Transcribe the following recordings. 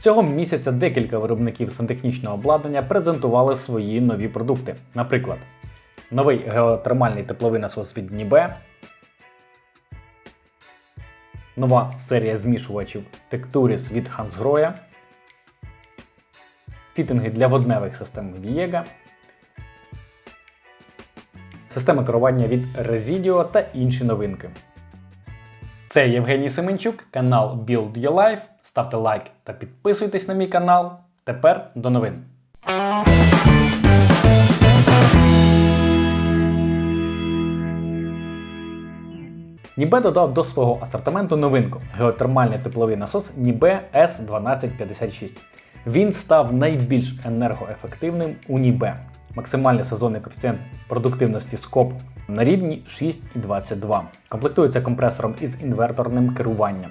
Цього місяця декілька виробників сантехнічного обладнання презентували свої нові продукти. Наприклад, новий геотермальний тепловий насос від Нібе, нова серія змішувачів Tecturis від Hansgrohe, фітинги для водневих систем Viega, система керування від Residio та інші новинки. Це Євгеній Семенчук, канал Build Your Life. Ставте лайк та підписуйтесь на мій канал. Тепер до новин. Нібе додав до свого асортименту новинку геотермальний тепловий насос Нібе S1256. Він став найбільш енергоефективним у Нібе. Максимальний сезонний коефіцієнт продуктивності скоп на рівні 6,22. Комплектується компресором із інверторним керуванням.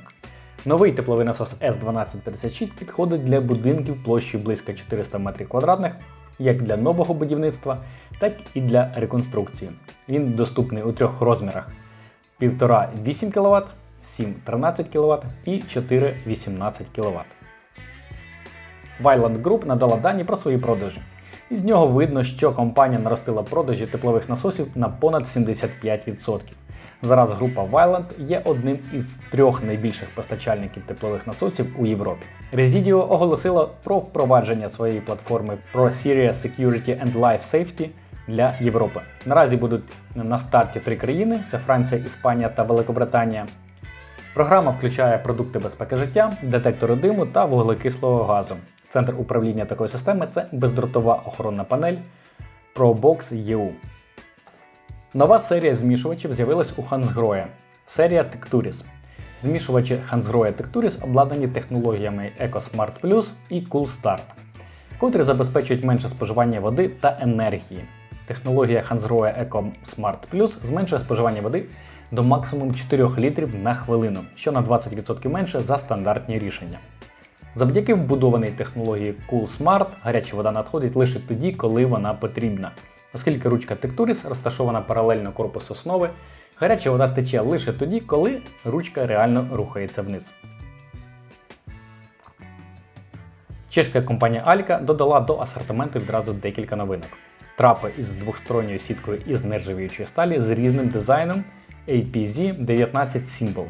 Новий тепловий насос S1256 підходить для будинків площею близько 400 м2, як для нового будівництва, так і для реконструкції. Він доступний у трьох розмірах: 1,5 8 кВт, 7 13 кВт і 4 18 кВт. Вайланд Group надала дані про свої продажі. Із нього видно, що компанія наростила продажі теплових насосів на понад 75%. Зараз група Vyland є одним із трьох найбільших постачальників теплових насосів у Європі. Residio оголосила про впровадження своєї платформи Pro Serious Security and Life Safety для Європи. Наразі будуть на старті три країни: це Франція, Іспанія та Великобританія. Програма включає продукти безпеки життя, детектори диму та вуглекислого газу. Центр управління такої системи це бездротова охоронна панель ProBox EU. Нова серія змішувачів з'явилась у Hansgrohe. Серія Tecturis. Змішувачі Hansgrohe Tecturis обладнані технологіями EcoSmart Plus і CoolStart, котрі забезпечують менше споживання води та енергії. Технологія Hansgrohe EcoSmart Plus зменшує споживання води до максимум 4 літрів на хвилину, що на 20% менше за стандартні рішення. Завдяки вбудованій технології CoolSmart гаряча вода надходить лише тоді, коли вона потрібна. Оскільки ручка Tecturis розташована паралельно корпусу основи, гаряча вода тече лише тоді, коли ручка реально рухається вниз. Чеська компанія Alka додала до асортименту відразу декілька новинок. Трапи із двохсторонньою сіткою із нержавіючої сталі з різним дизайном APZ 19 Symbol.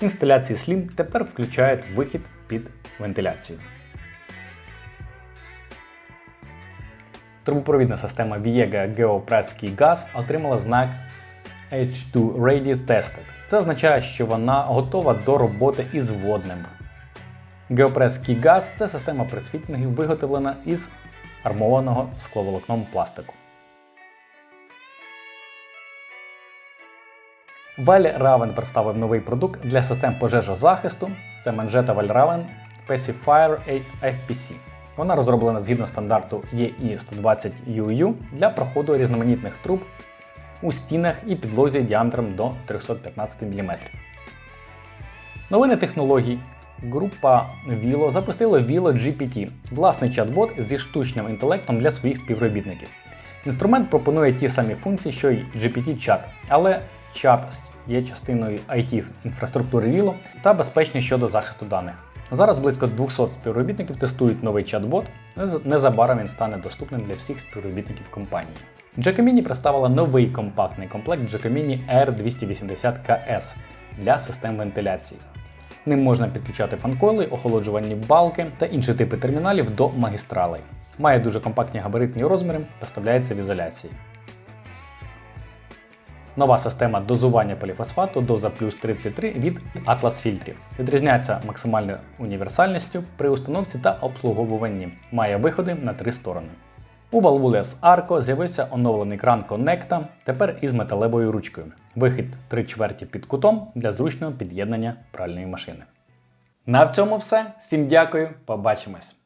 Інсталяції Slim тепер включають вихід під вентиляцію. Трубопровідна система Viega GeoPress Key Gas отримала знак H2 Ready Tested. Це означає, що вона готова до роботи із водним. GeoPress Key Gas це система пресфітінгів, виготовлена із армованого скловолокном пластику. Valraven представив новий продукт для систем пожежозахисту. Це манжета Valraven Pacifier FPC. Вона розроблена згідно стандарту EE120UU для проходу різноманітних труб у стінах і підлозі діаметром до 315 мм. Новини технологій. Група Vilo запустила Vilo GPT, власний чат-бот зі штучним інтелектом для своїх співробітників. Інструмент пропонує ті самі функції, що й GPT-чат, але чат є частиною IT інфраструктури Vilo та безпечний щодо захисту даних. Зараз близько 200 співробітників тестують новий чат-бот. Незабаром він стане доступним для всіх співробітників компанії. Giacomin представила новий компактний комплект Giacomin R280KS для систем вентиляції. Ним можна підключати фанколи, охолоджувальні балки та інші типи терміналів до магістралей. Має дуже компактні габаритні розміри, поставляється в ізоляції. Нова система дозування поліфосфату доза плюс 33 від Atlas фільтрів. Відрізняється максимальною універсальністю при установці та обслуговуванні. Має виходи на три сторони. У Valvules Arco з'явився оновлений кран Connecta, тепер із металевою ручкою. Вихід 3 чверті під кутом для зручного під'єднання пральної машини. На цьому все. Всім дякую, побачимось!